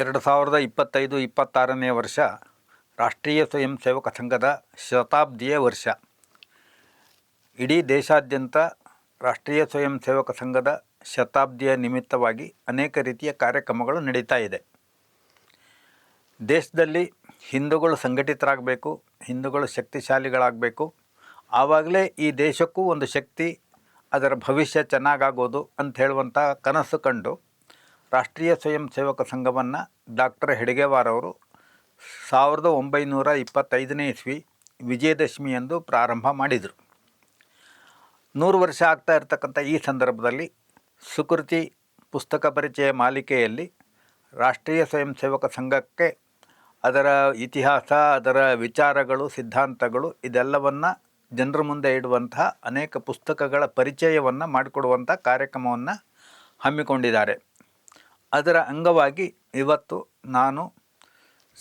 ಎರಡು ಸಾವಿರದ ಇಪ್ಪತ್ತೈದು, ಇಪ್ಪತ್ತಾರನೇ ವರ್ಷ ರಾಷ್ಟ್ರೀಯ ಸ್ವಯಂ ಸೇವಕ ಸಂಘದ ಶತಾಬ್ದಿಯ ವರ್ಷ. ಇಡೀ ದೇಶಾದ್ಯಂತ ರಾಷ್ಟ್ರೀಯ ಸ್ವಯಂ ಸೇವಕ ಸಂಘದ ಶತಾಬ್ದಿಯ ನಿಮಿತ್ತವಾಗಿ ಅನೇಕ ರೀತಿಯ ಕಾರ್ಯಕ್ರಮಗಳು ನಡೀತಾ ಇದೆ. ದೇಶದಲ್ಲಿ ಹಿಂದೂಗಳು ಸಂಘಟಿತರಾಗಬೇಕು, ಹಿಂದೂಗಳು ಶಕ್ತಿಶಾಲಿಗಳಾಗಬೇಕು. ಆವಾಗಲೇ ಈ ದೇಶಕ್ಕೂ ಒಂದು ಶಕ್ತಿ, ಅದರ ಭವಿಷ್ಯ ಚೆನ್ನಾಗಾಗೋದು ಅಂತ ಹೇಳುವಂಥ ಕನಸು ಕಂಡು ರಾಷ್ಟ್ರೀಯ ಸ್ವಯಂ ಸೇವಕ ಸಂಘವನ್ನು ಡಾಕ್ಟರ್ ಹೆಡ್ಗೇವಾರ್ ಅವರು ಸಾವಿರದ ಒಂಬೈನೂರ ಇಪ್ಪತ್ತೈದನೇ ಇಸ್ವಿ ವಿಜಯದಶಮಿಯಂದು ಪ್ರಾರಂಭ ಮಾಡಿದರು. ನೂರು ವರ್ಷ ಆಗ್ತಾ ಇರತಕ್ಕಂಥ ಈ ಸಂದರ್ಭದಲ್ಲಿ ಸುಕೃತಿ ಪುಸ್ತಕ ಪರಿಚಯ ಮಾಲಿಕೆಯಲ್ಲಿ ರಾಷ್ಟ್ರೀಯ ಸ್ವಯಂ ಸೇವಕ ಸಂಘಕ್ಕೆ ಅದರ ಇತಿಹಾಸ, ಅದರ ವಿಚಾರಗಳು, ಸಿದ್ಧಾಂತಗಳು ಇದೆಲ್ಲವನ್ನು ಜನರ ಮುಂದೆ ಇಡುವಂತಹ ಅನೇಕ ಪುಸ್ತಕಗಳ ಪರಿಚಯವನ್ನು ಮಾಡಿಕೊಡುವಂಥ ಕಾರ್ಯಕ್ರಮವನ್ನು ಹಮ್ಮಿಕೊಂಡಿದ್ದಾರೆ. ಅದರ ಅಂಗವಾಗಿ ಇವತ್ತು ನಾನು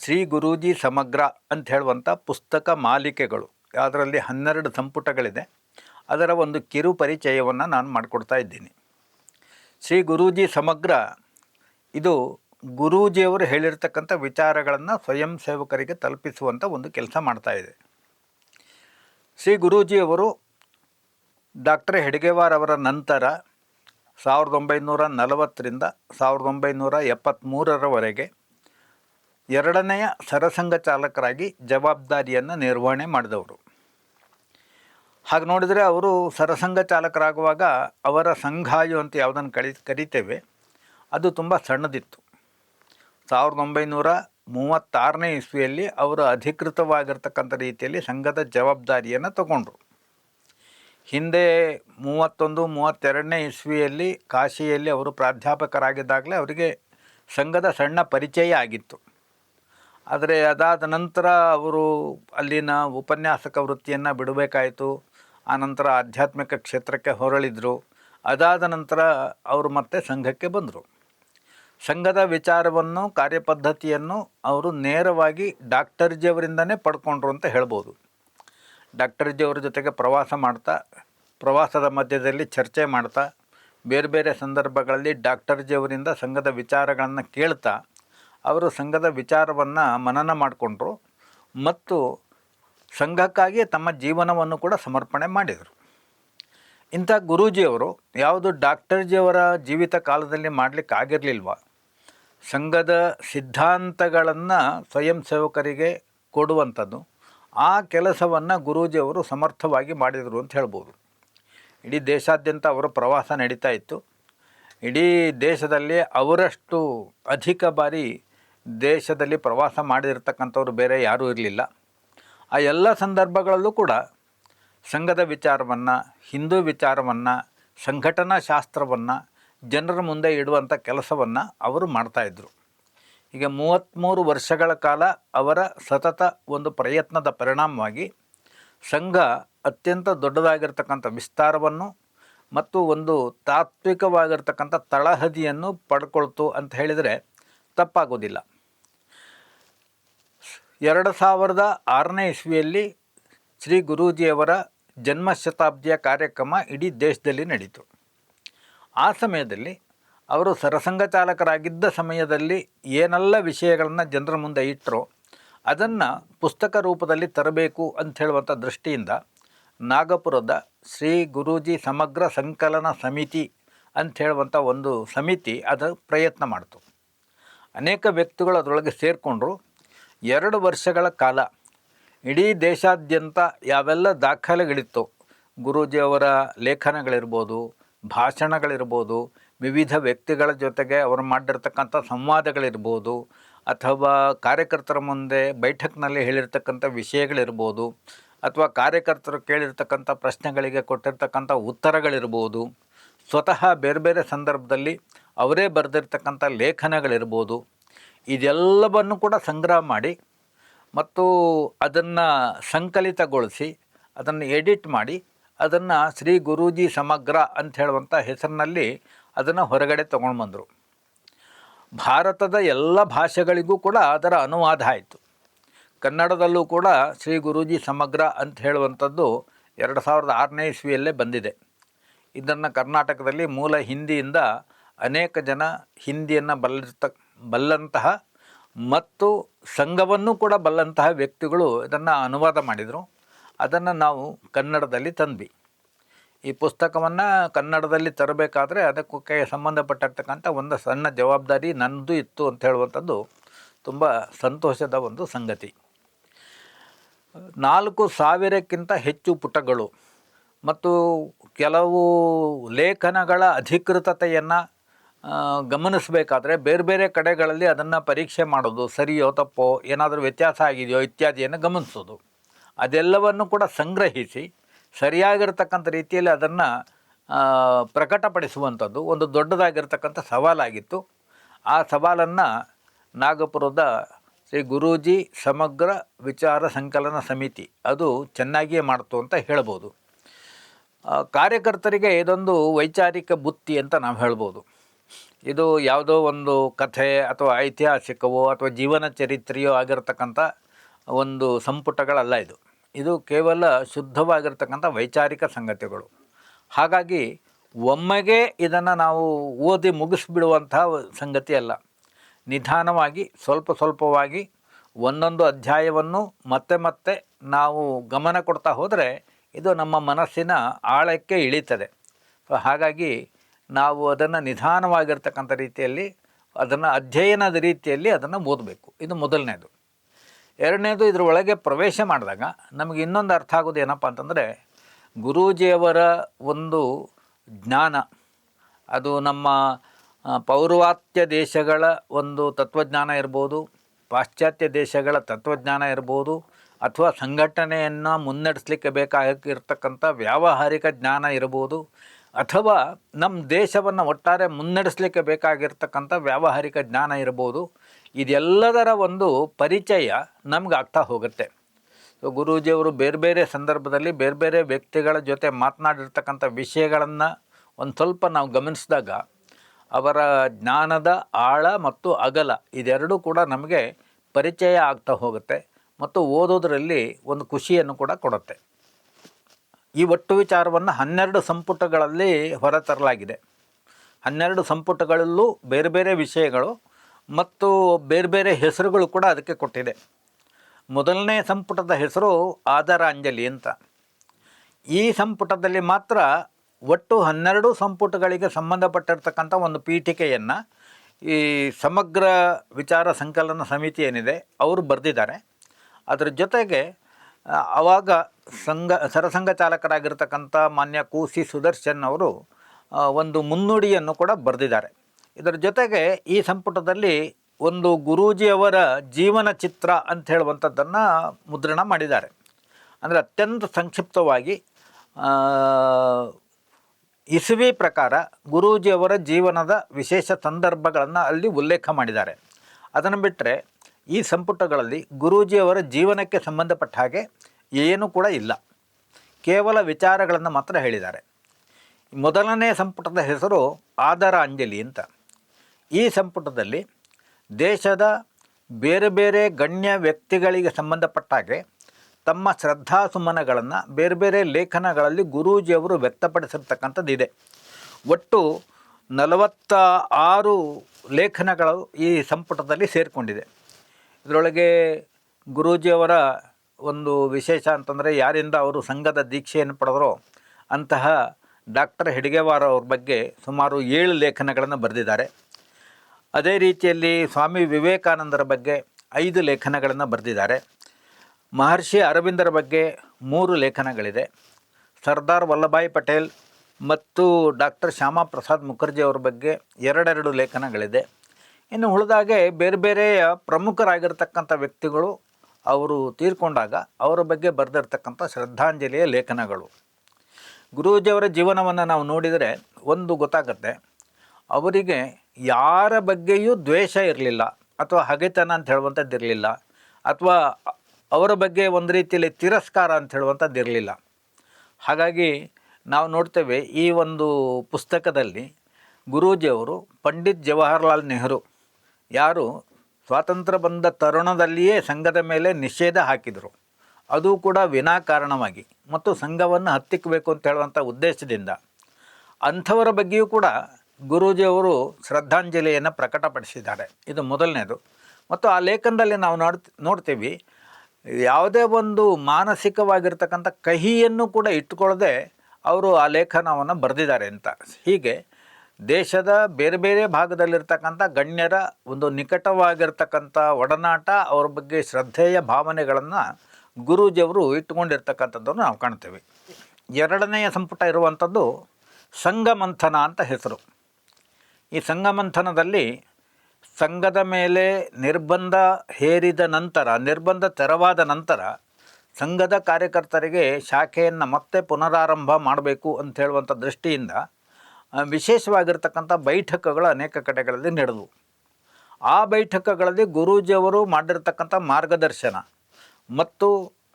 ಶ್ರೀ ಗುರೂಜಿ ಸಮಗ್ರ ಅಂತ ಹೇಳುವಂಥ ಪುಸ್ತಕ ಮಾಲಿಕೆಗಳು. ಅದರಲ್ಲಿ ಹನ್ನೆರಡು ಸಂಪುಟಗಳಿದೆ. ಅದರ ಒಂದು ಕಿರು ಪರಿಚಯವನ್ನು ನಾನು ಮಾಡಿಕೊಡ್ತಾ ಇದ್ದೀನಿ. ಶ್ರೀ ಗುರೂಜಿ ಸಮಗ್ರ ಇದು ಗುರೂಜಿಯವರು ಹೇಳಿರ್ತಕ್ಕಂಥ ವಿಚಾರಗಳನ್ನು ಸ್ವಯಂ ಸೇವಕರಿಗೆ ತಲುಪಿಸುವಂಥ ಒಂದು ಕೆಲಸ ಮಾಡ್ತಾ ಇದೆ. ಶ್ರೀ ಗುರೂಜಿಯವರು ಡಾಕ್ಟರ್ ಹೆಡ್ಗೇವಾರ್ ಅವರ ನಂತರ ಸಾವಿರದ ಒಂಬೈನೂರ ನಲವತ್ತರಿಂದ ಸಾವಿರದ ಒಂಬೈನೂರ ಎಪ್ಪತ್ತ್ಮೂರರವರೆಗೆ ಎರಡನೆಯ ಸರಸಂಘ ಚಾಲಕರಾಗಿ ಜವಾಬ್ದಾರಿಯನ್ನು ನಿರ್ವಹಣೆ ಮಾಡಿದವರು. ಹಾಗೆ ನೋಡಿದರೆ ಅವರು ಸರಸಂಘ ಚಾಲಕರಾಗುವಾಗ ಅವರ ಸಂಘಾಯು ಅಂತ ಯಾವುದನ್ನು ಕಳಿ, ಕರಿತೇವೆ, ಅದು ತುಂಬ ಸಣ್ಣದಿತ್ತು. ಸಾವಿರದ ಒಂಬೈನೂರ ಮೂವತ್ತಾರನೇ ಇಸ್ವಿಯಲ್ಲಿ ಅವರು ಅಧಿಕೃತವಾಗಿರ್ತಕ್ಕಂಥ ರೀತಿಯಲ್ಲಿ ಸಂಘದ ಜವಾಬ್ದಾರಿಯನ್ನು ತಗೊಂಡ್ರು. ಹಿಂದೆ ಮೂವತ್ತೊಂದು, ಮೂವತ್ತೆರಡನೇ ಇಸ್ವಿಯಲ್ಲಿ ಕಾಶಿಯಲ್ಲಿ ಅವರು ಪ್ರಾಧ್ಯಾಪಕರಾಗಿದ್ದಾಗಲೇ ಅವರಿಗೆ ಸಂಘದ ಸಣ್ಣ ಪರಿಚಯ ಆಗಿತ್ತು. ಆದರೆ ಅದಾದ ನಂತರ ಅವರು ಅಲ್ಲಿನ ಉಪನ್ಯಾಸಕ ವೃತ್ತಿಯನ್ನು ಬಿಡಬೇಕಾಯಿತು. ಆನಂತರ ಆಧ್ಯಾತ್ಮಿಕ ಕ್ಷೇತ್ರಕ್ಕೆ ಹೊರಳಿದರು. ಅದಾದ ನಂತರ ಅವರು ಮತ್ತೆ ಸಂಘಕ್ಕೆ ಬಂದರು. ಸಂಘದ ವಿಚಾರವನ್ನು, ಕಾರ್ಯಪದ್ಧತಿಯನ್ನು ಅವರು ನೇರವಾಗಿ ಡಾಕ್ಟರ್ ಜಿಯವರಿಂದನೇ ಪಡ್ಕೊಂಡ್ರು ಅಂತ ಹೇಳ್ಬೋದು. ಡಾಕ್ಟರ್ ಜಿಯವ್ರ ಜೊತೆಗೆ ಪ್ರವಾಸ ಮಾಡ್ತಾ, ಪ್ರವಾಸದ ಮಧ್ಯದಲ್ಲಿ ಚರ್ಚೆ ಮಾಡ್ತಾ, ಬೇರೆ ಬೇರೆ ಸಂದರ್ಭಗಳಲ್ಲಿ ಡಾಕ್ಟರ್ ಜಿಯವರಿಂದ ಸಂಘದ ವಿಚಾರಗಳನ್ನು ಕೇಳ್ತಾ, ಅವರು ಸಂಘದ ವಿಚಾರವನ್ನು ಮನನ ಮಾಡಿಕೊಂಡ್ರು ಮತ್ತು ಸಂಘಕ್ಕಾಗಿ ತಮ್ಮ ಜೀವನವನ್ನು ಕೂಡ ಸಮರ್ಪಣೆ ಮಾಡಿದರು. ಇಂಥ ಗುರೂಜಿಯವರು ಯಾವುದು ಡಾಕ್ಟರ್ ಜಿಯವರ ಜೀವಿತ ಕಾಲದಲ್ಲಿ ಮಾಡಲಿಕ್ಕೆ ಆಗಿರಲಿಲ್ವ? ಸಂಘದ ಸಿದ್ಧಾಂತಗಳನ್ನು ಸ್ವಯಂ ಸೇವಕರಿಗೆ ಕೊಡುವಂಥದ್ದು ಆ ಕೆಲಸವನ್ನು ಗುರೂಜಿಯವರು ಸಮರ್ಥವಾಗಿ ಮಾಡಿದರು ಅಂತ ಹೇಳ್ಬೋದು. ಇಡೀ ದೇಶಾದ್ಯಂತ ಅವರ ಪ್ರವಾಸ ನಡೀತಾ ಇತ್ತು. ಇಡೀ ದೇಶದಲ್ಲಿ ಅವರಷ್ಟು ಅಧಿಕ ಬಾರಿ ದೇಶದಲ್ಲಿ ಪ್ರವಾಸ ಮಾಡಿರ್ತಕ್ಕಂಥವ್ರು ಬೇರೆ ಯಾರೂ ಇರಲಿಲ್ಲ. ಆ ಎಲ್ಲ ಸಂದರ್ಭಗಳಲ್ಲೂ ಕೂಡ ಸಂಘದ ವಿಚಾರವನ್ನು, ಹಿಂದೂ ವಿಚಾರವನ್ನು ಸಂಘಟನಾ ಶಾಸ್ತ್ರವನ್ನು ಜನರ ಮುಂದೆ ಇಡುವಂಥ ಕೆಲಸವನ್ನು ಅವರು ಮಾಡ್ತಾಯಿದ್ರು ಈಗ ಮೂವತ್ತ್ಮೂರು ವರ್ಷಗಳ ಕಾಲ ಅವರ ಸತತ ಒಂದು ಪ್ರಯತ್ನದ ಪರಿಣಾಮವಾಗಿ ಸಂಘ ಅತ್ಯಂತ ದೊಡ್ಡದಾಗಿರ್ತಕ್ಕಂಥ ವಿಸ್ತಾರವನ್ನು ಮತ್ತು ಒಂದು ತಾತ್ವಿಕವಾಗಿರ್ತಕ್ಕಂಥ ತಳಹದಿಯನ್ನು ಪಡ್ಕೊಳ್ತು ಅಂತ ಹೇಳಿದರೆ ತಪ್ಪಾಗೋದಿಲ್ಲ. ಎರಡು ಸಾವಿರದ ಆರನೇ ಇಸ್ವಿಯಲ್ಲಿ ಶ್ರೀ ಗುರೂಜಿಯವರ ಜನ್ಮ ಶತಾಬ್ದಿಯ ಕಾರ್ಯಕ್ರಮ ಇಡೀ ದೇಶದಲ್ಲಿ ನಡೀತು. ಆ ಸಮಯದಲ್ಲಿ ಅವರು ಸರಸಂಘ ಚಾಲಕರಾಗಿದ್ದ ಸಮಯದಲ್ಲಿ ಏನೆಲ್ಲ ವಿಷಯಗಳನ್ನು ಜನರ ಮುಂದೆ ಇಟ್ಟರೋ ಅದನ್ನು ಪುಸ್ತಕ ರೂಪದಲ್ಲಿ ತರಬೇಕು ಅಂತ ಹೇಳುವಂಥ ದೃಷ್ಟಿಯಿಂದ ನಾಗಪುರದ ಶ್ರೀ ಗುರೂಜಿ ಸಮಗ್ರ ಸಂಕಲನ ಸಮಿತಿ ಅಂತ ಹೇಳುವಂಥ ಒಂದು ಸಮಿತಿ ಅದು ಪ್ರಯತ್ನ ಮಾಡಿತು. ಅನೇಕ ವ್ಯಕ್ತಿಗಳು ಅದರೊಳಗೆ ಸೇರಿಕೊಂಡ್ರು. ಎರಡು ವರ್ಷಗಳ ಕಾಲ ಇಡೀ ದೇಶಾದ್ಯಂತ ಯಾವೆಲ್ಲ ದಾಖಲೆಗಳಿತ್ತು ಗುರೂಜಿಯವರ ಲೇಖನಗಳಿರ್ಬೋದು, ಭಾಷಣಗಳಿರ್ಬೋದು ವಿವಿಧ ವ್ಯಕ್ತಿಗಳ ಜೊತೆಗೆ ಅವರು ಮಾಡಿರ್ತಕ್ಕಂಥ ಸಂವಾದಗಳಿರ್ಬೋದು ಅಥವಾ ಕಾರ್ಯಕರ್ತರ ಮುಂದೆ ಬೈಠಕ್ನಲ್ಲಿ ಹೇಳಿರ್ತಕ್ಕಂಥ ವಿಷಯಗಳಿರ್ಬೋದು ಅಥವಾ ಕಾರ್ಯಕರ್ತರು ಕೇಳಿರ್ತಕ್ಕಂಥ ಪ್ರಶ್ನೆಗಳಿಗೆ ಕೊಟ್ಟಿರ್ತಕ್ಕಂಥ ಉತ್ತರಗಳಿರ್ಬೋದು. ಸ್ವತಃ ಬೇರೆ ಬೇರೆ ಸಂದರ್ಭದಲ್ಲಿ ಅವರೇ ಬರೆದಿರ್ತಕ್ಕಂಥ ಲೇಖನಗಳಿರ್ಬೋದು. ಇದೆಲ್ಲವನ್ನು ಕೂಡ ಸಂಗ್ರಹ ಮಾಡಿ ಮತ್ತು ಅದನ್ನು ಸಂಕಲಿತಗೊಳಿಸಿ ಅದನ್ನು ಎಡಿಟ್ ಮಾಡಿ ಅದನ್ನು ಶ್ರೀ ಗುರೂಜಿ ಸಮಗ್ರ ಅಂತ ಹೇಳುವಂಥ ಹೆಸರಿನಲ್ಲಿ ಅದನ್ನು ಹೊರಗಡೆ ತೊಗೊಂಡು ಬಂದರು. ಭಾರತದ ಎಲ್ಲ ಭಾಷೆಗಳಿಗೂ ಕೂಡ ಅದರ ಅನುವಾದ ಆಯಿತು. ಕನ್ನಡದಲ್ಲೂ ಕೂಡ ಶ್ರೀ ಗುರೂಜಿ ಸಮಗ್ರ ಅಂತ ಹೇಳುವಂಥದ್ದು ಎರಡು ಸಾವಿರದ ಆರನೇ ಇಸ್ವಿಯಲ್ಲೇ ಬಂದಿದೆ. ಇದನ್ನು ಕರ್ನಾಟಕದಲ್ಲಿ ಮೂಲ ಹಿಂದಿಯಿಂದ ಅನೇಕ ಜನ ಹಿಂದಿಯನ್ನು ಬಲ್ಲಿರ್ತ, ಬಲ್ಲಂತಹ ಮತ್ತು ಸಂಘವನ್ನು ಕೂಡ ಬಲ್ಲಂತಹ ವ್ಯಕ್ತಿಗಳು ಇದನ್ನು ಅನುವಾದ ಮಾಡಿದರು. ಅದನ್ನು ನಾವು ಕನ್ನಡದಲ್ಲಿ ತಂದ್ವಿ. ಈ ಪುಸ್ತಕವನ್ನು ಕನ್ನಡದಲ್ಲಿ ತರಬೇಕಾದ್ರೆ ಅದಕ್ಕೆ ಸಂಬಂಧಪಟ್ಟಿರ್ತಕ್ಕಂಥ ಒಂದು ಸಣ್ಣ ಜವಾಬ್ದಾರಿ ನನ್ನದು ಇತ್ತು ಅಂತ ಹೇಳುವಂಥದ್ದು ತುಂಬ ಸಂತೋಷದ ಒಂದು ಸಂಗತಿ. ನಾಲ್ಕು ಸಾವಿರಕ್ಕಿಂತ ಹೆಚ್ಚು ಪುಟಗಳು ಮತ್ತು ಕೆಲವು ಲೇಖನಗಳ ಅಧಿಕೃತತೆಯನ್ನು ಗಮನಿಸಬೇಕಾದ್ರೆ ಬೇರೆ ಬೇರೆ ಕಡೆಗಳಲ್ಲಿ ಅದನ್ನು ಪರೀಕ್ಷೆ ಮಾಡೋದು, ಸರಿಯೋ ತಪ್ಪೋ ಏನಾದರೂ ವ್ಯತ್ಯಾಸ ಆಗಿದೆಯೋ ಇತ್ಯಾದಿಯನ್ನು ಗಮನಿಸೋದು. ಅದೆಲ್ಲವನ್ನು ಕೂಡ ಸಂಗ್ರಹಿಸಿ ಸರಿಯಾಗಿರ್ತಕ್ಕಂಥ ರೀತಿಯಲ್ಲಿ ಅದನ್ನು ಪ್ರಕಟಪಡಿಸುವಂಥದ್ದು ಒಂದು ದೊಡ್ಡದಾಗಿರ್ತಕ್ಕಂಥ ಸವಾಲಾಗಿತ್ತು. ಆ ಸವಾಲನ್ನು ನಾಗಪುರದ ಶ್ರೀ ಗುರೂಜಿ ಸಮಗ್ರ ವಿಚಾರ ಸಂಕಲನ ಸಮಿತಿ ಅದು ಚೆನ್ನಾಗಿಯೇ ಮಾಡ್ತು ಅಂತ ಹೇಳ್ಬೋದು. ಕಾರ್ಯಕರ್ತರಿಗೆ ಇದೊಂದು ವೈಚಾರಿಕ ಬುತ್ತಿ ಅಂತ ನಾವು ಹೇಳ್ಬೋದು. ಇದು ಯಾವುದೋ ಒಂದು ಕಥೆ ಅಥವಾ ಐತಿಹಾಸಿಕವೋ ಅಥವಾ ಜೀವನ ಚರಿತ್ರೆಯೋ ಆಗಿರತಕ್ಕಂಥ ಒಂದು ಸಂಪುಟಗಳಲ್ಲ ಇದು. ಇದು ಕೇವಲ ಶುದ್ಧವಾಗಿರ್ತಕ್ಕಂಥ ವೈಚಾರಿಕ ಸಂಗತಿಗಳು. ಹಾಗಾಗಿ ಒಮ್ಮೆಗೆ ಇದನ್ನು ನಾವು ಓದಿ ಮುಗಿಸ್ಬಿಡುವಂತಹ ಸಂಗತಿ ಅಲ್ಲ. ನಿಧಾನವಾಗಿ, ಸ್ವಲ್ಪ ಸ್ವಲ್ಪವಾಗಿ ಒಂದೊಂದು ಅಧ್ಯಾಯವನ್ನು ಮತ್ತೆ ಮತ್ತೆ ನಾವು ಗಮನ ಕೊಡ್ತಾ ಹೋದರೆ ಇದು ನಮ್ಮ ಮನಸ್ಸಿನ ಆಳಕ್ಕೆ ಇಳೀತದೆ. ಹಾಗಾಗಿ ನಾವು ಅದನ್ನು ನಿಧಾನವಾಗಿರ್ತಕ್ಕಂಥ ರೀತಿಯಲ್ಲಿ, ಅದನ್ನು ಅಧ್ಯಯನದ ರೀತಿಯಲ್ಲಿ ಅದನ್ನು ಓದಬೇಕು. ಇದು ಮೊದಲನೇದು. ಎರಡನೇದು ಇದರೊಳಗೆ ಪ್ರವೇಶ ಮಾಡಿದಾಗ ನಮಗೆ ಇನ್ನೊಂದು ಅರ್ಥ ಆಗೋದು ಏನಪ್ಪ ಅಂತಂದರೆ ಗುರೂಜಿಯವರ ಒಂದು ಜ್ಞಾನ, ಅದು ನಮ್ಮ ಪೌರ್ವಾತ್ಯ ದೇಶಗಳ ಒಂದು ತತ್ವಜ್ಞಾನ ಇರ್ಬೋದು, ಪಾಶ್ಚಾತ್ಯ ದೇಶಗಳ ತತ್ವಜ್ಞಾನ ಇರ್ಬೋದು, ಅಥವಾ ಸಂಘಟನೆಯನ್ನು ಮುನ್ನಡೆಸಲಿಕ್ಕೆ ಬೇಕಾಗಿರ್ತಕ್ಕಂಥ ವ್ಯಾವಹಾರಿಕ ಜ್ಞಾನ ಇರ್ಬೋದು, ಅಥವಾ ನಮ್ಮ ದೇಶವನ್ನು ಒಟ್ಟಾರೆ ಮುನ್ನಡೆಸಲಿಕ್ಕೆ ಬೇಕಾಗಿರ್ತಕ್ಕಂಥ ವ್ಯಾವಹಾರಿಕ ಜ್ಞಾನ ಇರ್ಬೋದು ಇದೆಲ್ಲದರ ಒಂದು ಪರಿಚಯ ನಮ್ಗೆ ಆಗ್ತಾ ಹೋಗುತ್ತೆ. ಸೊ ಗುರೂಜಿಯವರು ಬೇರೆ ಬೇರೆ ಸಂದರ್ಭದಲ್ಲಿ ಬೇರೆ ಬೇರೆ ವ್ಯಕ್ತಿಗಳ ಜೊತೆ ಮಾತನಾಡಿರ್ತಕ್ಕಂಥ ವಿಷಯಗಳನ್ನು ಒಂದು ಸ್ವಲ್ಪ ನಾವು ಗಮನಿಸಿದಾಗ ಅವರ ಜ್ಞಾನದ ಆಳ ಮತ್ತು ಅಗಲ ಇದೆರಡೂ ಕೂಡ ನಮಗೆ ಪರಿಚಯ ಆಗ್ತಾ ಹೋಗುತ್ತೆ ಮತ್ತು ಓದೋದರಲ್ಲಿ ಒಂದು ಖುಷಿಯನ್ನು ಕೂಡ ಕೊಡುತ್ತೆ. ಈ ಒಟ್ಟು ವಿಚಾರವನ್ನು ಹನ್ನೆರಡು ಸಂಪುಟಗಳಲ್ಲಿ ಹೊರತರಲಾಗಿದೆ. ಹನ್ನೆರಡು ಸಂಪುಟಗಳಲ್ಲೂ ಬೇರೆ ಬೇರೆ ವಿಷಯಗಳು ಮತ್ತು ಬೇರೆ ಬೇರೆ ಹೆಸರುಗಳು ಕೂಡ ಅದಕ್ಕೆ ಕೊಟ್ಟಿದೆ. ಮೊದಲನೇ ಸಂಪುಟದ ಹೆಸರು ಆದರಾಂಜಲಿ ಅಂತ. ಈ ಸಂಪುಟದಲ್ಲಿ ಮಾತ್ರ ಒಟ್ಟು ಹನ್ನೆರಡು ಸಂಪುಟಗಳಿಗೆ ಸಂಬಂಧಪಟ್ಟಿರ್ತಕ್ಕಂಥ ಒಂದು ಪೀಠಿಕೆಯನ್ನು ಈ ಸಮಗ್ರ ವಿಚಾರ ಸಂಕಲನ ಸಮಿತಿ ಏನಿದೆ, ಅವರು ಬರೆದಿದ್ದಾರೆ. ಅದರ ಜೊತೆಗೆ ಆವಾಗ ಸಂಘ, ಸರಸಂಘ ಚಾಲಕರಾಗಿರ್ತಕ್ಕಂಥ ಮಾನ್ಯ ಕೂಸಿ ಸುದರ್ಶನ್ ಅವರು ಒಂದು ಮುನ್ನುಡಿಯನ್ನು ಕೂಡ ಬರೆದಿದ್ದಾರೆ. ಇದರ ಜೊತೆಗೆ ಈ ಸಂಪುಟದಲ್ಲಿ ಒಂದು ಗುರೂಜಿಯವರ ಜೀವನ ಚಿತ್ರ ಅಂತ ಹೇಳುವಂಥದ್ದನ್ನು ಮುದ್ರಣ ಮಾಡಿದ್ದಾರೆ. ಅಂದರೆ ಅತ್ಯಂತ ಸಂಕ್ಷಿಪ್ತವಾಗಿ ಇಸುವಿ ಪ್ರಕಾರ ಗುರೂಜಿಯವರ ಜೀವನದ ವಿಶೇಷ ಸಂದರ್ಭಗಳನ್ನು ಅಲ್ಲಿ ಉಲ್ಲೇಖ ಮಾಡಿದ್ದಾರೆ. ಅದನ್ನು ಬಿಟ್ಟರೆ ಈ ಸಂಪುಟಗಳಲ್ಲಿ ಗುರೂಜಿಯವರ ಜೀವನಕ್ಕೆ ಸಂಬಂಧಪಟ್ಟ ಹಾಗೆ ಏನೂ ಕೂಡ ಇಲ್ಲ. ಕೇವಲ ವಿಚಾರಗಳನ್ನು ಮಾತ್ರ ಹೇಳಿದ್ದಾರೆ. ಮೊದಲನೇ ಸಂಪುಟದ ಹೆಸರು ಆದರ ಅಂಜಲಿ ಅಂತ. ಈ ಸಂಪುಟದಲ್ಲಿ ದೇಶದ ಬೇರೆ ಬೇರೆ ಗಣ್ಯ ವ್ಯಕ್ತಿಗಳಿಗೆ ಸಂಬಂಧಪಟ್ಟಾಗೆ ತಮ್ಮ ಶ್ರದ್ಧಾಸುಮನಗಳನ್ನು ಬೇರೆ ಬೇರೆ ಲೇಖನಗಳಲ್ಲಿ ಗುರೂಜಿಯವರು ವ್ಯಕ್ತಪಡಿಸಿರ್ತಕ್ಕಂಥದ್ದು ಇದೆ ಒಟ್ಟು ನಲವತ್ತ ಆರು ಲೇಖನಗಳು ಈ ಸಂಪುಟದಲ್ಲಿ ಸೇರಿಕೊಂಡಿದೆ. ಇದರೊಳಗೆ ಗುರೂಜಿಯವರ ಒಂದು ವಿಶೇಷ ಅಂತಂದರೆ ಯಾರಿಂದ ಅವರು ಸಂಘದ ದೀಕ್ಷೆಯನ್ನು ಪಡೆದರೋ ಅಂತಹ ಡಾಕ್ಟರ್ ಹೆಡಿಗೆವಾರ ಅವ್ರ ಬಗ್ಗೆ ಸುಮಾರು ಏಳು ಲೇಖನಗಳನ್ನು ಬರೆದಿದ್ದಾರೆ. ಅದೇ ರೀತಿಯಲ್ಲಿ ಸ್ವಾಮಿ ವಿವೇಕಾನಂದರ ಬಗ್ಗೆ ಐದು ಲೇಖನಗಳನ್ನು ಬರೆದಿದ್ದಾರೆ. ಮಹರ್ಷಿ ಅರವಿಂದರ ಬಗ್ಗೆ ಮೂರು ಲೇಖನಗಳಿದೆ. ಸರ್ದಾರ್ ವಲ್ಲಭಾಯ್ ಪಟೇಲ್ ಮತ್ತು ಡಾಕ್ಟರ್ ಶ್ಯಾಮಾ ಪ್ರಸಾದ್ ಮುಖರ್ಜಿ ಅವರ ಬಗ್ಗೆ ಎರಡೆರಡು ಲೇಖನಗಳಿದೆ. ಇನ್ನು ಉಳಿದಾಗೆ ಬೇರೆ ಬೇರೆಯ ಪ್ರಮುಖರಾಗಿರ್ತಕ್ಕಂಥ ವ್ಯಕ್ತಿಗಳು ಅವರು ತೀರ್ಕೊಂಡಾಗ ಅವರ ಬಗ್ಗೆ ಬರೆದಿರ್ತಕ್ಕಂಥ ಶ್ರದ್ಧಾಂಜಲಿಯ ಲೇಖನಗಳು. ಗುರೂಜಿಯವರ ಜೀವನವನ್ನು ನಾವು ನೋಡಿದರೆ ಒಂದು ಗೊತ್ತಾಗುತ್ತೆ. ಅವರಿಗೆ ಯಾರ ಬಗ್ಗೆಯೂ ದ್ವೇಷ ಇರಲಿಲ್ಲ ಅಥವಾ ಹಗೆತನ ಅಂತ ಹೇಳುವಂಥದ್ದು ಇರಲಿಲ್ಲ ಅಥವಾ ಅವರ ಬಗ್ಗೆ ಒಂದು ರೀತಿಯಲ್ಲಿ ತಿರಸ್ಕಾರ ಅಂತ ಹೇಳುವಂಥದ್ದು ಇರಲಿಲ್ಲ. ಹಾಗಾಗಿ ನಾವು ನೋಡ್ತೇವೆ ಈ ಒಂದು ಪುಸ್ತಕದಲ್ಲಿ ಗುರೂಜಿಯವರು ಪಂಡಿತ್ ಜವಾಹರ್ಲಾಲ್ ನೆಹರು ಯಾರು ಸ್ವಾತಂತ್ರ್ಯ ಬಂದ ತರುಣದಲ್ಲಿಯೇ ಸಂಘದ ಮೇಲೆ ನಿಷೇಧ ಹಾಕಿದರು. ಅದು ಕೂಡ ವಿನಾಕಾರಣವಾಗಿ ಮತ್ತು ಸಂಘವನ್ನು ಹತ್ತಿಕ್ಕಬೇಕು ಅಂತ ಹೇಳುವಂಥ ಉದ್ದೇಶದಿಂದ. ಅಂಥವರ ಬಗ್ಗೆಯೂ ಕೂಡ ಗುರೂಜಿಯವರು ಶ್ರದ್ಧಾಂಜಲಿಯನ್ನು ಪ್ರಕಟಪಡಿಸಿದ್ದಾರೆ. ಇದು ಮೊದಲನೇದು. ಮತ್ತು ಆ ಲೇಖನದಲ್ಲಿ ನಾವು ನೋಡ್, ನೋಡ್ತೀವಿ, ಯಾವುದೇ ಒಂದು ಮಾನಸಿಕವಾಗಿರ್ತಕ್ಕಂಥ ಕಹಿಯನ್ನು ಕೂಡ ಇಟ್ಟುಕೊಳ್ಳದೆ ಅವರು ಆ ಲೇಖನವನ್ನು ಬರೆದಿದ್ದಾರೆ ಅಂತ. ಹೀಗೆ ದೇಶದ ಬೇರೆ ಬೇರೆ ಭಾಗದಲ್ಲಿರ್ತಕ್ಕಂಥ ಗಣ್ಯರ ಒಂದು ನಿಕಟವಾಗಿರ್ತಕ್ಕಂಥ ಒಡನಾಟ ಅವ್ರ ಬಗ್ಗೆ ಶ್ರದ್ಧೆಯ ಭಾವನೆಗಳನ್ನು ಗುರೂಜಿಯವರು ಇಟ್ಟುಕೊಂಡಿರ್ತಕ್ಕಂಥದ್ದನ್ನು ನಾವು ಕಾಣ್ತೇವೆ. ಎರಡನೆಯ ಸಂಪುಟ ಇರುವಂಥದ್ದು ಸಂಗಮಂಥನ ಅಂತ ಹೆಸರು. ಈ ಸಂಘಮಂಥನದಲ್ಲಿ ಸಂಘದ ಮೇಲೆ ನಿರ್ಬಂಧ ಹೇರಿದ ನಂತರ, ನಿರ್ಬಂಧ ತೆರವಾದ ನಂತರ ಸಂಘದ ಕಾರ್ಯಕರ್ತರಿಗೆ ಶಾಖೆಯನ್ನು ಮತ್ತೆ ಪುನರಾರಂಭ ಮಾಡಬೇಕು ಅಂತ ಹೇಳುವಂಥ ದೃಷ್ಟಿಯಿಂದ ವಿಶೇಷವಾಗಿರ್ತಕ್ಕಂಥ ಬೈಠಕಗಳು ಅನೇಕ ಕಡೆಗಳಲ್ಲಿ ನಡೆದವು. ಆ ಬೈಠಕಗಳಲ್ಲಿ ಗುರೂಜಿಯವರು ಮಾಡಿರ್ತಕ್ಕಂಥ ಮಾರ್ಗದರ್ಶನ ಮತ್ತು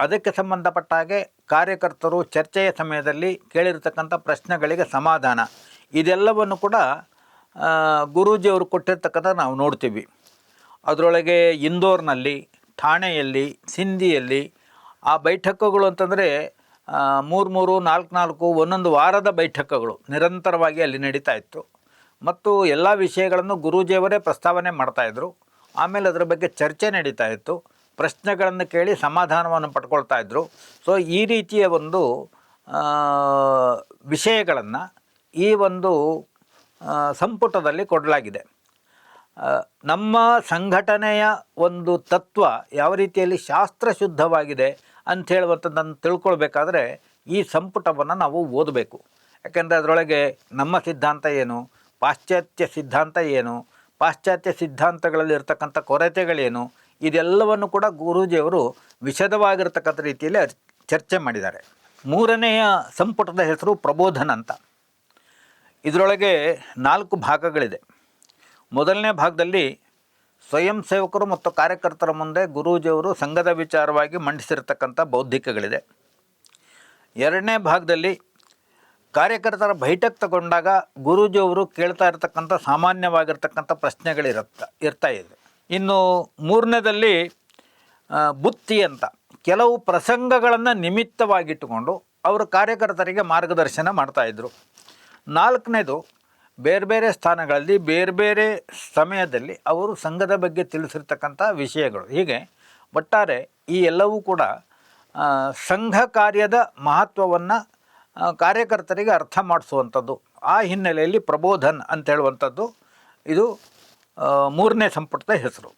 ಅದಕ್ಕೆ ಸಂಬಂಧಪಟ್ಟ ಹಾಗೆ ಕಾರ್ಯಕರ್ತರು ಚರ್ಚೆಯ ಸಮಯದಲ್ಲಿ ಕೇಳಿರ್ತಕ್ಕಂಥ ಪ್ರಶ್ನೆಗಳಿಗೆ ಸಮಾಧಾನ, ಇದೆಲ್ಲವನ್ನು ಕೂಡ ಗುರೂಜಿಯವರು ಕೊಟ್ಟಿರ್ತಕ್ಕಂಥ ನಾವು ನೋಡ್ತೀವಿ. ಅದರೊಳಗೆ ಇಂದೋರ್ನಲ್ಲಿ, ಠಾಣೆಯಲ್ಲಿ, ಸಿಂಧಿಯಲ್ಲಿ ಆ ಬೈಠಕಗಳು ಅಂತಂದರೆ ಮೂರು ಮೂರು, ನಾಲ್ಕು ನಾಲ್ಕು, ಒಂದೊಂದು ವಾರದ ಬೈಠಕಗಳು ನಿರಂತರವಾಗಿ ಅಲ್ಲಿ ನಡೀತಾ ಇತ್ತು. ಮತ್ತು ಎಲ್ಲ ವಿಷಯಗಳನ್ನು ಗುರೂಜಿಯವರೇ ಪ್ರಸ್ತಾವನೆ ಮಾಡ್ತಾಯಿದ್ರು ಆಮೇಲೆ ಅದರ ಬಗ್ಗೆ ಚರ್ಚೆ ನಡೀತಾ ಇತ್ತು. ಪ್ರಶ್ನೆಗಳನ್ನು ಕೇಳಿ ಸಮಾಧಾನವನ್ನು ಪಡ್ಕೊಳ್ತಾ ಇದ್ದರು ಸೊ ಈ ರೀತಿಯ ಒಂದು ವಿಷಯಗಳನ್ನು ಈ ಒಂದು ಸಂಪುಟದಲ್ಲಿ ಕೊಡಲಾಗಿದೆ. ನಮ್ಮ ಸಂಘಟನೆಯ ಒಂದು ತತ್ವ ಯಾವ ರೀತಿಯಲ್ಲಿ ಶಾಸ್ತ್ರಶುದ್ಧವಾಗಿದೆ ಅಂತ ಹೇಳುವಂಥದ್ದನ್ನು ತಿಳ್ಕೊಳ್ಬೇಕಾದ್ರೆ ಈ ಸಂಪುಟವನ್ನು ನಾವು ಓದಬೇಕು. ಯಾಕೆಂದರೆ ಅದರೊಳಗೆ ನಮ್ಮ ಸಿದ್ಧಾಂತ ಏನು, ಪಾಶ್ಚಾತ್ಯ ಸಿದ್ಧಾಂತ ಏನು, ಪಾಶ್ಚಾತ್ಯ ಸಿದ್ಧಾಂತಗಳಲ್ಲಿ ಇರ್ತಕ್ಕಂಥ ಕೊರತೆಗಳೇನು, ಇದೆಲ್ಲವನ್ನು ಕೂಡ ಗುರೂಜಿಯವರು ವಿಶದವಾಗಿರ್ತಕ್ಕಂಥ ರೀತಿಯಲ್ಲಿ ಚರ್ಚೆ ಮಾಡಿದ್ದಾರೆ. ಮೂರನೆಯ ಸಂಪುಟದ ಹೆಸರು ಪ್ರಬೋಧನ ಅಂತ. ಇದರೊಳಗೆ ನಾಲ್ಕು ಭಾಗಗಳಿದೆ. ಮೊದಲನೇ ಭಾಗದಲ್ಲಿ ಸ್ವಯಂ ಸೇವಕರು ಮತ್ತು ಕಾರ್ಯಕರ್ತರ ಮುಂದೆ ಗುರೂಜಿಯವರು ಸಂಘದ ವಿಚಾರವಾಗಿ ಮಂಡಿಸಿರ್ತಕ್ಕಂಥ ಬೌದ್ಧಿಕಗಳಿದೆ. ಎರಡನೇ ಭಾಗದಲ್ಲಿ ಕಾರ್ಯಕರ್ತರ ಬೈಠಕ್ ತಗೊಂಡಾಗ ಗುರೂಜಿಯವರು ಕೇಳ್ತಾ ಇರ್ತಕ್ಕಂಥ ಸಾಮಾನ್ಯವಾಗಿರ್ತಕ್ಕಂಥ ಪ್ರಶ್ನೆಗಳಿರುತ್ತ ಇರ್ತಾ ಇದೆ. ಇನ್ನು ಮೂರನೇದಲ್ಲಿ ಬುತ್ತಿ ಅಂತ. ಕೆಲವು ಪ್ರಸಂಗಗಳನ್ನು ನಿಮಿತ್ತವಾಗಿಟ್ಟುಕೊಂಡು ಅವರು ಕಾರ್ಯಕರ್ತರಿಗೆ ಮಾರ್ಗದರ್ಶನ ಮಾಡ್ತಾಯಿದ್ರು ನಾಲ್ಕನೇದು, ಬೇರೆ ಬೇರೆ ಸ್ಥಾನಗಳಲ್ಲಿ ಬೇರೆ ಬೇರೆ ಸಮಯದಲ್ಲಿ ಅವರು ಸಂಘದ ಬಗ್ಗೆ ತಿಳಿಸಿರ್ತಕ್ಕಂಥ ವಿಷಯಗಳು. ಹೀಗೆ ಒಟ್ಟಾರೆ ಈ ಎಲ್ಲವೂ ಕೂಡ ಸಂಘ ಕಾರ್ಯದ ಮಹತ್ವವನ್ನು ಕಾರ್ಯಕರ್ತರಿಗೆ ಅರ್ಥ ಮಾಡಿಸುವಂಥದ್ದು. ಆ ಹಿನ್ನೆಲೆಯಲ್ಲಿ ಪ್ರಬೋಧನ್ ಅಂತ ಹೇಳುವಂಥದ್ದು. ಇದು ಮೂರನೇ ಸಂಪುಟದ ಹೆಸರು.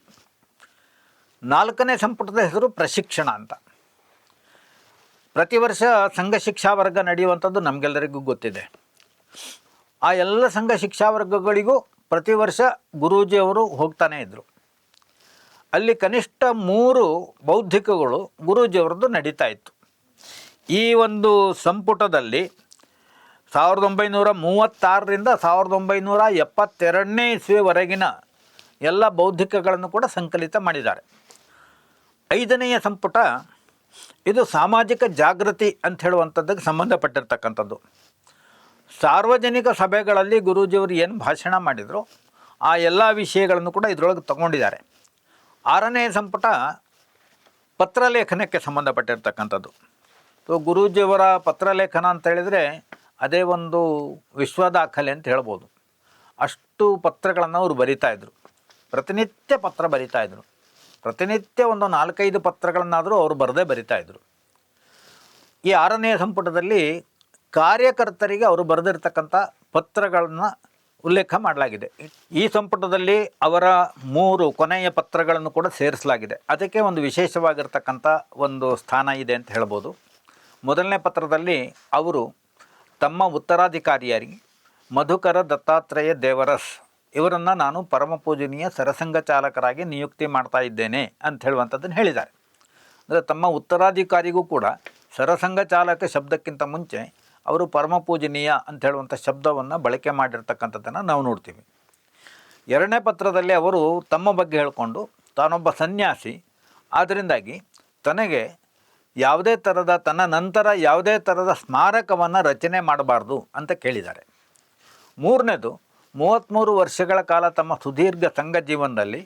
ನಾಲ್ಕನೇ ಸಂಪುಟದ ಹೆಸರು ಪ್ರಶಿಕ್ಷಣ ಅಂತ. ಪ್ರತಿ ವರ್ಷ ಸಂಘ ಶಿಕ್ಷಾ ವರ್ಗ ನಡೆಯುವಂಥದ್ದು ನಮಗೆಲ್ಲರಿಗೂ ಗೊತ್ತಿದೆ. ಆ ಎಲ್ಲ ಸಂಘ ಶಿಕ್ಷಾ ವರ್ಗಗಳಿಗೂ ಪ್ರತಿ ವರ್ಷ ಗುರೂಜಿಯವರು ಹೋಗ್ತಾನೇ ಇದ್ದರು ಅಲ್ಲಿ ಕನಿಷ್ಠ ಮೂರು ಬೌದ್ಧಿಕಗಳು ಗುರೂಜಿಯವರದ್ದು ನಡೀತಾ ಇತ್ತು. ಈ ಒಂದು ಸಂಪುಟದಲ್ಲಿ ಸಾವಿರದ ಒಂಬೈನೂರ ಮೂವತ್ತಾರರಿಂದ ಸಾವಿರದ ಒಂಬೈನೂರ ಎಪ್ಪತ್ತೆರಡನೇ ಇಸ್ವಿವರೆಗಿನ ಎಲ್ಲ ಬೌದ್ಧಿಕಗಳನ್ನು ಕೂಡ ಸಂಕಲಿತ ಮಾಡಿದ್ದಾರೆ. ಐದನೆಯ ಸಂಪುಟ ಇದು ಸಾಮಾಜಿಕ ಜಾಗೃತಿ ಅಂತ ಹೇಳುವಂಥದ್ದಕ್ಕೆ ಸಂಬಂಧಪಟ್ಟಿರ್ತಕ್ಕಂಥದ್ದು. ಸಾರ್ವಜನಿಕ ಸಭೆಗಳಲ್ಲಿ ಗುರೂಜಿಯವರು ಏನು ಭಾಷಣ ಮಾಡಿದರು, ಆ ಎಲ್ಲ ವಿಷಯಗಳನ್ನು ಕೂಡ ಇದರೊಳಗೆ ತಗೊಂಡಿದ್ದಾರೆ. ಆರನೇ ಸಂಪುಟ ಪತ್ರಲೇಖನಕ್ಕೆ ಸಂಬಂಧಪಟ್ಟಿರ್ತಕ್ಕಂಥದ್ದು. ಸೊ, ಗುರೂಜಿಯವರ ಪತ್ರಲೇಖನ ಅಂತ ಹೇಳಿದರೆ ಅದೇ ಒಂದು ವಿಶ್ವ ದಾಖಲೆ ಅಂತ ಹೇಳ್ಬೋದು. ಅಷ್ಟು ಪತ್ರಗಳನ್ನು ಅವರು ಬರಿತಾಯಿದ್ರು ಪ್ರತಿನಿತ್ಯ ಪತ್ರ ಬರಿತಾಯಿದ್ರು ಪ್ರತಿನಿತ್ಯ ಒಂದು ನಾಲ್ಕೈದು ಪತ್ರಗಳನ್ನಾದರೂ ಅವರು ಬರದೇ ಬರಿತಾಯಿದ್ರು ಈ ಆರನೇ ಸಂಪುಟದಲ್ಲಿ ಕಾರ್ಯಕರ್ತರಿಗೆ ಅವರು ಬರೆದಿರ್ತಕ್ಕಂಥ ಪತ್ರಗಳನ್ನು ಉಲ್ಲೇಖ ಮಾಡಲಾಗಿದೆ. ಈ ಸಂಪುಟದಲ್ಲಿ ಅವರ ಮೂರು ಕೊನೆಯ ಪತ್ರಗಳನ್ನು ಕೂಡ ಸೇರಿಸಲಾಗಿದೆ. ಅದಕ್ಕೆ ಒಂದು ವಿಶೇಷವಾಗಿರ್ತಕ್ಕಂಥ ಒಂದು ಸ್ಥಾನ ಇದೆ ಅಂತ ಹೇಳ್ಬೋದು. ಮೊದಲನೇ ಪತ್ರದಲ್ಲಿ ಅವರು ತಮ್ಮ ಉತ್ತರಾಧಿಕಾರಿಯಾಗಿ ಮಧುಕರ ದತ್ತಾತ್ರೇಯ ದೇವರಸ್ ಇವರನ್ನು ನಾನು ಪರಮ ಪೂಜನೀಯ ಸರಸಂಘ ಚಾಲಕರಾಗಿ ನಿಯುಕ್ತಿ ಮಾಡ್ತಾ ಇದ್ದೇನೆ ಅಂತ ಹೇಳುವಂಥದ್ದನ್ನು ಹೇಳಿದ್ದಾರೆ. ಅಂದರೆ ತಮ್ಮ ಉತ್ತರಾಧಿಕಾರಿಗೂ ಕೂಡ ಸರಸಂಘ ಚಾಲಕ ಶಬ್ದಕ್ಕಿಂತ ಮುಂಚೆ ಅವರು ಪರಮ ಪೂಜನೀಯ ಅಂತ ಹೇಳುವಂಥ ಶಬ್ದವನ್ನು ಬಳಕೆ ಮಾಡಿರ್ತಕ್ಕಂಥದ್ದನ್ನು ನಾವು ನೋಡ್ತೀವಿ. ಎರಡನೇ ಪತ್ರದಲ್ಲಿ ಅವರು ತಮ್ಮ ಬಗ್ಗೆ ಹೇಳಿಕೊಂಡು, ತಾನೊಬ್ಬ ಸನ್ಯಾಸಿ, ಆದ್ದರಿಂದಾಗಿ ತನಗೆ ಯಾವುದೇ ಥರದ ತನ್ನ ನಂತರ ಯಾವುದೇ ಥರದ ಸ್ಮಾರಕವನ್ನು ರಚನೆ ಮಾಡಬಾರ್ದು ಅಂತ ಕೇಳಿದ್ದಾರೆ. ಮೂರನೇದು ಮೂವತ್ತ್ಮೂರು ವರ್ಷಗಳ ಕಾಲ ತಮ್ಮ ಸುದೀರ್ಘ ಸಂಘ ಜೀವನದಲ್ಲಿ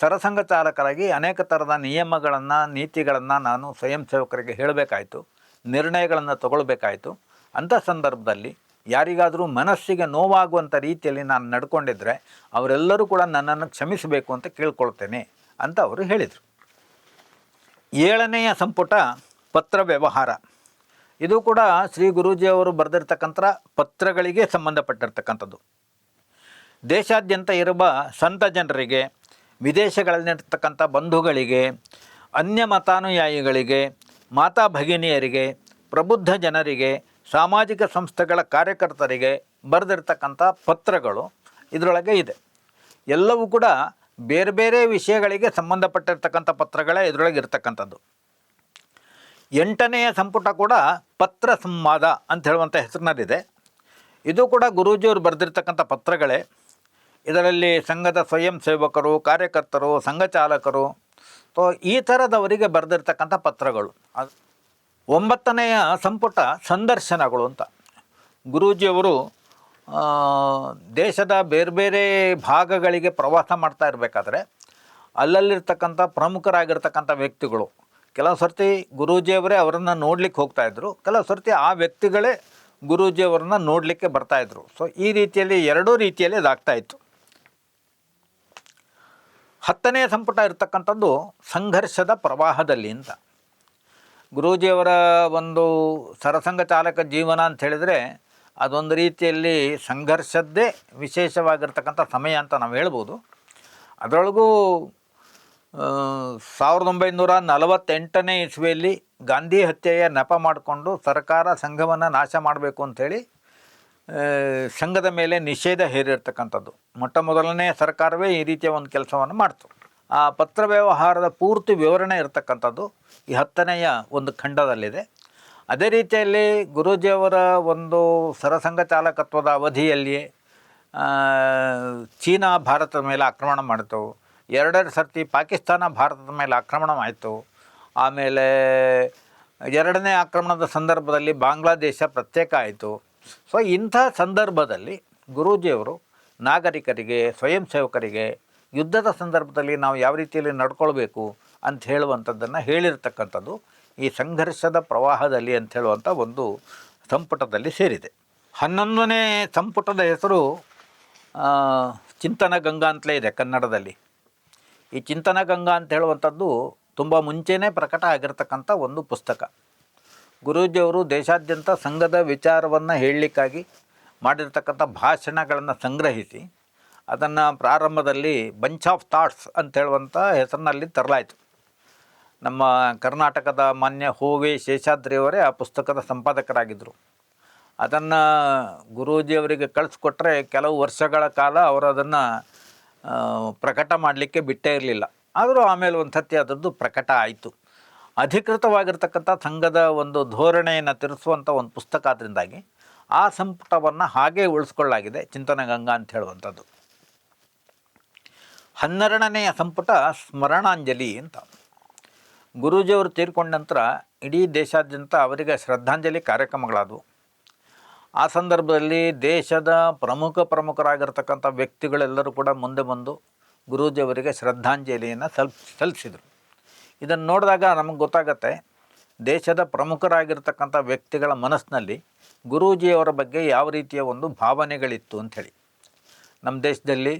ಸರಸಂಘ ಚಾಲಕರಾಗಿ ಅನೇಕ ಥರದ ನಿಯಮಗಳನ್ನು, ನೀತಿಗಳನ್ನು ನಾನು ಸ್ವಯಂ ಸೇವಕರಿಗೆ ಹೇಳಬೇಕಾಯಿತು, ನಿರ್ಣಯಗಳನ್ನು ತಗೊಳ್ಬೇಕಾಯಿತು. ಅಂಥ ಸಂದರ್ಭದಲ್ಲಿ ಯಾರಿಗಾದರೂ ಮನಸ್ಸಿಗೆ ನೋವಾಗುವಂಥ ರೀತಿಯಲ್ಲಿ ನಾನು ನಡ್ಕೊಂಡಿದ್ದರೆ ಅವರೆಲ್ಲರೂ ಕೂಡ ನನ್ನನ್ನು ಕ್ಷಮಿಸಬೇಕು ಅಂತ ಕೇಳ್ಕೊಳ್ತೇನೆ ಅಂತ ಅವರು ಹೇಳಿದರು. ಏಳನೆಯ ಸಂಪುಟ ಪತ್ರ ವ್ಯವಹಾರ. ಇದು ಕೂಡ ಶ್ರೀ ಗುರೂಜಿಯವರು ಬರೆದಿರ್ತಕ್ಕಂಥ ಪತ್ರಗಳಿಗೆ ಸಂಬಂಧಪಟ್ಟಿರ್ತಕ್ಕಂಥದ್ದು. ದೇಶಾದ್ಯಂತ ಇರುವ ಸಂತ ಜನರಿಗೆ, ವಿದೇಶಗಳಲ್ಲಿರ್ತಕ್ಕಂಥ ಬಂಧುಗಳಿಗೆ ಅನ್ಯ ಮತಾನುಯಾಯಿಗಳಿಗೆ ಮಾತಾ ಭಗಿನಿಯರಿಗೆ, ಪ್ರಬುದ್ಧ ಜನರಿಗೆ ಸಾಮಾಜಿಕ ಸಂಸ್ಥೆಗಳ ಕಾರ್ಯಕರ್ತರಿಗೆ ಬರೆದಿರ್ತಕ್ಕಂಥ ಪತ್ರಗಳು ಇದರೊಳಗೆ ಇದೆ. ಎಲ್ಲವೂ ಕೂಡ ಬೇರೆ ಬೇರೆ ವಿಷಯಗಳಿಗೆ ಸಂಬಂಧಪಟ್ಟಿರ್ತಕ್ಕಂಥ ಪತ್ರಗಳೇ ಇದರೊಳಗೆ ಇರ್ತಕ್ಕಂಥದ್ದು. ಎಂಟನೆಯ ಸಂಪುಟ ಕೂಡ ಪತ್ರ ಸಂವಾದ ಅಂತ ಹೇಳುವಂಥ ಹೆಸರಿನಲ್ಲಿದೆ. ಇದು ಕೂಡ ಗುರೂಜಿಯವರು ಬರೆದಿರ್ತಕ್ಕಂಥ ಪತ್ರಗಳೇ. ಇದರಲ್ಲಿ ಸಂಘದ ಸ್ವಯಂ ಸೇವಕರು, ಕಾರ್ಯಕರ್ತರು, ಸಂಘ ಚಾಲಕರು ಈ ಥರದವರಿಗೆ ಬರೆದಿರ್ತಕ್ಕಂಥ ಪತ್ರಗಳು. ಒಂಬತ್ತನೆಯ ಸಂಪುಟ ಸಂದರ್ಶನಗಳು ಅಂತ. ಗುರೂಜಿಯವರು ದೇಶದ ಬೇರೆ ಬೇರೆ ಭಾಗಗಳಿಗೆ ಪ್ರವಾಸ ಮಾಡ್ತಾ ಇರಬೇಕಾದ್ರೆ ಅಲ್ಲಲ್ಲಿರ್ತಕ್ಕಂಥ ಪ್ರಮುಖರಾಗಿರ್ತಕ್ಕಂಥ ವ್ಯಕ್ತಿಗಳು, ಕೆಲವು ಸರ್ತಿ ಗುರೂಜಿಯವರೇ ಅವರನ್ನು ನೋಡಲಿಕ್ಕೆ ಹೋಗ್ತಾಯಿದ್ರು ಕೆಲವು ಸರ್ತಿ ಆ ವ್ಯಕ್ತಿಗಳೇ ಗುರೂಜಿಯವರನ್ನ ನೋಡಲಿಕ್ಕೆ ಬರ್ತಾಯಿದ್ರು ಸೊ ಈ ರೀತಿಯಲ್ಲಿ ಎರಡೂ ರೀತಿಯಲ್ಲಿ ಇದಾಗ್ತಾ ಇತ್ತು. ಹತ್ತನೇ ಸಂಪುಟ ಇರತಕ್ಕಂಥದ್ದು ಸಂಘರ್ಷದ ಪ್ರವಾಹದಲ್ಲಿ ಅಂತ. ಗುರೂಜಿಯವರ ಒಂದು ಸರಸಂಘ ಚಾಲಕ ಜೀವನ ಅಂತ ಹೇಳಿದರೆ ಅದೊಂದು ರೀತಿಯಲ್ಲಿ ಸಂಘರ್ಷದ್ದೇ ವಿಶೇಷವಾಗಿರ್ತಕ್ಕಂಥ ಸಮಯ ಅಂತ ನಾವು ಹೇಳ್ಬೋದು. ಅದರೊಳಗೂ ಸಾವಿರದ ಒಂಬೈನೂರ ನಲವತ್ತೆಂಟನೇ ಇಸ್ವಿಯಲ್ಲಿ ಗಾಂಧಿ ಹತ್ಯೆಯ ನೆಪ ಮಾಡಿಕೊಂಡು ಸರ್ಕಾರ ಸಂಘವನ್ನು ನಾಶ ಮಾಡಬೇಕು ಅಂಥೇಳಿ ಸಂಘದ ಮೇಲೆ ನಿಷೇಧ ಹೇರಿರ್ತಕ್ಕಂಥದ್ದು. ಮೊಟ್ಟ ಮೊದಲನೇ ಸರ್ಕಾರವೇ ಈ ರೀತಿಯ ಒಂದು ಕೆಲಸವನ್ನು ಮಾಡ್ತು. ಆ ಪತ್ರ ವ್ಯವಹಾರದ ಪೂರ್ತಿ ವಿವರಣೆ ಇರತಕ್ಕಂಥದ್ದು ಈ ಹತ್ತನೆಯ ಒಂದು ಖಂಡದಲ್ಲಿದೆ. ಅದೇ ರೀತಿಯಲ್ಲಿ ಗುರೂಜಿಯವರ ಒಂದು ಸರಸಂಘ ಚಾಲಕತ್ವದ ಅವಧಿಯಲ್ಲಿಯೇ ಚೀನಾ ಭಾರತದ ಮೇಲೆ ಆಕ್ರಮಣ ಮಾಡಿತು. ಎರಡೆರಡು ಸರ್ತಿ ಪಾಕಿಸ್ತಾನ ಭಾರತದ ಮೇಲೆ ಆಕ್ರಮಣ ಆಯಿತು. ಆಮೇಲೆ ಎರಡನೇ ಆಕ್ರಮಣದ ಸಂದರ್ಭದಲ್ಲಿ ಬಾಂಗ್ಲಾದೇಶ ಪ್ರತ್ಯೇಕ ಆಯಿತು. ಸೊ ಇಂಥ ಸಂದರ್ಭದಲ್ಲಿ ಗುರೂಜಿಯವರು ನಾಗರಿಕರಿಗೆ, ಸ್ವಯಂ ಸೇವಕರಿಗೆ ಯುದ್ಧದ ಸಂದರ್ಭದಲ್ಲಿ ನಾವು ಯಾವ ರೀತಿಯಲ್ಲಿ ನಡ್ಕೊಳ್ಬೇಕು ಅಂತ ಹೇಳುವಂಥದ್ದನ್ನು ಹೇಳಿರ್ತಕ್ಕಂಥದ್ದು ಈ ಸಂಘರ್ಷದ ಪ್ರವಾಹದಲ್ಲಿ ಅಂತ ಹೇಳುವಂಥ ಒಂದು ಸಂಪುಟದಲ್ಲಿ ಸೇರಿದೆ. ಹನ್ನೊಂದನೇ ಸಂಪುಟದ ಹೆಸರು ಚಿಂತನ ಗಂಗಾ ಅಂತಲೇ ಇದೆ ಕನ್ನಡದಲ್ಲಿ. ಈ ಚಿಂತನ ಗಂಗಾ ಅಂತ ಹೇಳುವಂಥದ್ದು ತುಂಬ ಮುಂಚೆನೇ ಪ್ರಕಟ ಆಗಿರ್ತಕ್ಕಂಥ ಒಂದು ಪುಸ್ತಕ. ಗುರೂಜಿಯವರು ದೇಶಾದ್ಯಂತ ಸಂಘದ ವಿಚಾರವನ್ನು ಹೇಳಲಿಕ್ಕಾಗಿ ಮಾಡಿರ್ತಕ್ಕಂಥ ಭಾಷಣಗಳನ್ನು ಸಂಗ್ರಹಿಸಿ ಅದನ್ನು ಪ್ರಾರಂಭದಲ್ಲಿ ಬಂಚ್ ಆಫ್ ಥಾಟ್ಸ್ ಅಂತ ಹೇಳುವಂಥ ಹೆಸರಿನಲ್ಲಿ ತರಲಾಯಿತು. ನಮ್ಮ ಕರ್ನಾಟಕದ ಮಾನ್ಯ ಹೋವಿ ಶೇಷಾದ್ರಿಯವರೇ ಆ ಪುಸ್ತಕದ ಸಂಪಾದಕರಾಗಿದ್ದರು ಅದನ್ನು ಗುರೂಜಿಯವರಿಗೆ ಕಳಿಸ್ಕೊಟ್ರೆ ಕೆಲವು ವರ್ಷಗಳ ಕಾಲ ಅವರು ಅದನ್ನು ಪ್ರಕಟ ಮಾಡಲಿಕ್ಕೆ ಬಿಟ್ಟೇ ಇರಲಿಲ್ಲ. ಆದರೂ ಆಮೇಲೆ ಒಂದು ಸತಿ ಅದರದ್ದು ಪ್ರಕಟ ಆಯಿತು. ಅಧಿಕೃತವಾಗಿರ್ತಕ್ಕಂಥ ಸಂಘದ ಒಂದು ಧೋರಣೆಯನ್ನು ತಿಳಿಸುವಂಥ ಒಂದು ಪುಸ್ತಕ ಅದರಿಂದಾಗಿ ಆ ಸಂಪುಟವನ್ನು ಹಾಗೇ ಉಳಿಸ್ಕೊಳ್ಳಾಗಿದೆ ಚಿಂತನ ಗಂಗಾ ಅಂತ ಹೇಳುವಂಥದ್ದು. ಹನ್ನೆರಡನೆಯ ಸಂಪುಟ ಸ್ಮರಣಾಂಜಲಿ ಅಂತ. ಗುರೂಜಿಯವರು ತೀರ್ಕೊಂಡ ನಂತರ ಇಡೀ ದೇಶಾದ್ಯಂತ ಅವರಿಗೆ ಶ್ರದ್ಧಾಂಜಲಿ ಕಾರ್ಯಕ್ರಮಗಳಾದವು. ಆ ಸಂದರ್ಭದಲ್ಲಿ ದೇಶದ ಪ್ರಮುಖ ಪ್ರಮುಖರಾಗಿರ್ತಕ್ಕಂಥ ವ್ಯಕ್ತಿಗಳೆಲ್ಲರೂ ಕೂಡ ಮುಂದೆ ಬಂದು ಗುರೂಜಿಯವರಿಗೆ ಶ್ರದ್ಧಾಂಜಲಿಯನ್ನು ಸಲ್, ಸಲ್ಲಿಸಿದರು. ಇದನ್ನು ನೋಡಿದಾಗ ನಮಗೆ ಗೊತ್ತಾಗತ್ತೆ, ದೇಶದ ಪ್ರಮುಖರಾಗಿರ್ತಕ್ಕಂಥ ವ್ಯಕ್ತಿಗಳ ಮನಸ್ಸಿನಲ್ಲಿ ಗುರೂಜಿಯವರ ಬಗ್ಗೆ ಯಾವ ರೀತಿಯ ಒಂದು ಭಾವನೆಗಳಿತ್ತು ಅಂಥೇಳಿ ನಮ್ಮ ದೇಶದಲ್ಲಿ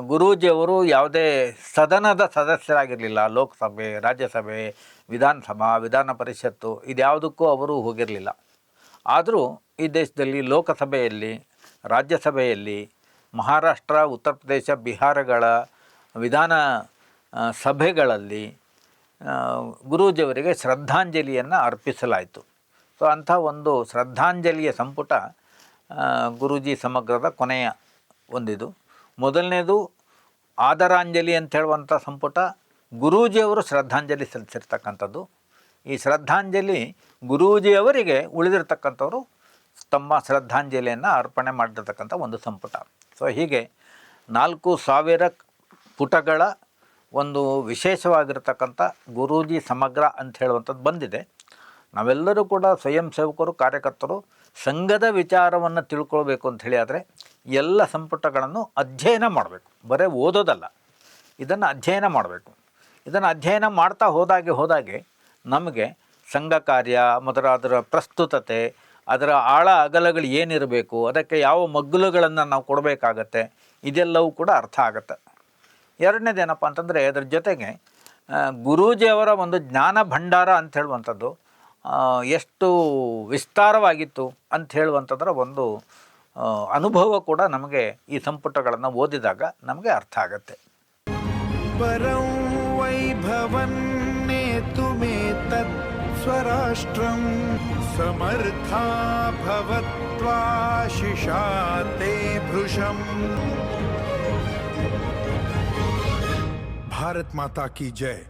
ಗುರೂಜಿಯವರು ಯಾವುದೇ ಸದನದ ಸದಸ್ಯರಾಗಿರಲಿಲ್ಲ. ಲೋಕಸಭೆ, ರಾಜ್ಯಸಭೆ, ವಿಧಾನಸಭಾ, ವಿಧಾನ ಪರಿಷತ್ತು ಇದ್ಯಾವುದಕ್ಕೂ ಅವರು ಹೋಗಿರಲಿಲ್ಲ. ಆದರೂ ಈ ದೇಶದಲ್ಲಿ ಲೋಕಸಭೆಯಲ್ಲಿ, ರಾಜ್ಯಸಭೆಯಲ್ಲಿ, ಮಹಾರಾಷ್ಟ್ರ, ಉತ್ತರ ಪ್ರದೇಶ, ಬಿಹಾರಗಳ ವಿಧಾನ ಸಭೆಗಳಲ್ಲಿ ಗುರೂಜಿಯವರಿಗೆ ಶ್ರದ್ಧಾಂಜಲಿಯನ್ನು ಅರ್ಪಿಸಲಾಯಿತು. ಸೊ, ಅಂಥ ಒಂದು ಶ್ರದ್ಧಾಂಜಲಿಯ ಸಂಪುಟ ಗುರೂಜಿ ಸಮಗ್ರದ ಕೊನೆಯ ಒಂದಿದು. ಮೊದಲನೇದು ಆದರಾಂಜಲಿ ಅಂತ ಹೇಳುವಂಥ ಸಂಪುಟ, ಗುರೂಜಿಯವರು ಶ್ರದ್ಧಾಂಜಲಿ ಸಲ್ಲಿಸಿರ್ತಕ್ಕಂಥದ್ದು. ಈ ಶ್ರದ್ಧಾಂಜಲಿ ಗುರೂಜಿಯವರಿಗೆ ಉಳಿದಿರ್ತಕ್ಕಂಥವರು ತಮ್ಮ ಶ್ರದ್ಧಾಂಜಲಿಯನ್ನು ಅರ್ಪಣೆ ಮಾಡಿರ್ತಕ್ಕಂಥ ಒಂದು ಸಂಪುಟ. ಸೊ ಹೀಗೆ ನಾಲ್ಕು ಸಾವಿರ ಪುಟಗಳ ಒಂದು ವಿಶೇಷವಾಗಿರ್ತಕ್ಕಂಥ ಗುರೂಜಿ ಸಮಗ್ರ ಅಂತ ಹೇಳುವಂಥದ್ದು ಬಂದಿದೆ. ನಾವೆಲ್ಲರೂ ಕೂಡ ಸ್ವಯಂ ಸೇವಕರು, ಕಾರ್ಯಕರ್ತರು ಸಂಘದ ವಿಚಾರವನ್ನು ತಿಳ್ಕೊಳ್ಬೇಕು ಅಂತ ಹೇಳಿ ಆದರೆ ಎಲ್ಲ ಸಂಪುಟಗಳನ್ನು ಅಧ್ಯಯನ ಮಾಡಬೇಕು. ಬರೀ ಓದೋದಲ್ಲ. ಇದನ್ನು ಅಧ್ಯಯನ ಮಾಡಬೇಕು. ಇದನ್ನು ಅಧ್ಯಯನ ಮಾಡ್ತಾ ಹೋದಾಗೆ ಹೋದಾಗೆ ನಮಗೆ ಸಂಘ ಕಾರ್ಯ ಮೊದಲ ಅದರ ಪ್ರಸ್ತುತತೆ, ಅದರ ಆಳ ಅಗಲಗಳು ಏನಿರಬೇಕು, ಅದಕ್ಕೆ ಯಾವ ಮಗ್ಗುಲುಗಳನ್ನು ನಾವು ಕೊಡಬೇಕಾಗತ್ತೆ, ಇದೆಲ್ಲವೂ ಕೂಡ ಅರ್ಥ ಆಗುತ್ತೆ. ಎರಡನೇದೇನಪ್ಪ ಅಂತಂದರೆ ಅದರ ಜೊತೆಗೆ ಗುರೂಜಿಯವರ ಒಂದು ಜ್ಞಾನ ಭಂಡಾರ ಅಂತ ಹೇಳುವಂಥದ್ದು ಎಷ್ಟು ವಿಸ್ತಾರವಾಗಿತ್ತು ಅಂತ ಹೇಳುವಂಥದ್ರ ಒಂದು ಅನುಭವ ಕೂಡ ನಮಗೆ ಈ ಸಂಪುಟಗಳನ್ನು ಓದಿದಾಗ ನಮಗೆ ಅರ್ಥ ಆಗತ್ತೆ. ಪರಂ ವೈಭವನ್ನೇತು ಮೇ ಸಮರ್ಥ ಭವತ್ವಾಶಿಷಾತೆ ಭೃಶಂ. ಭಾರತ್ ಮಾತಾ ಕಿ ಜಯ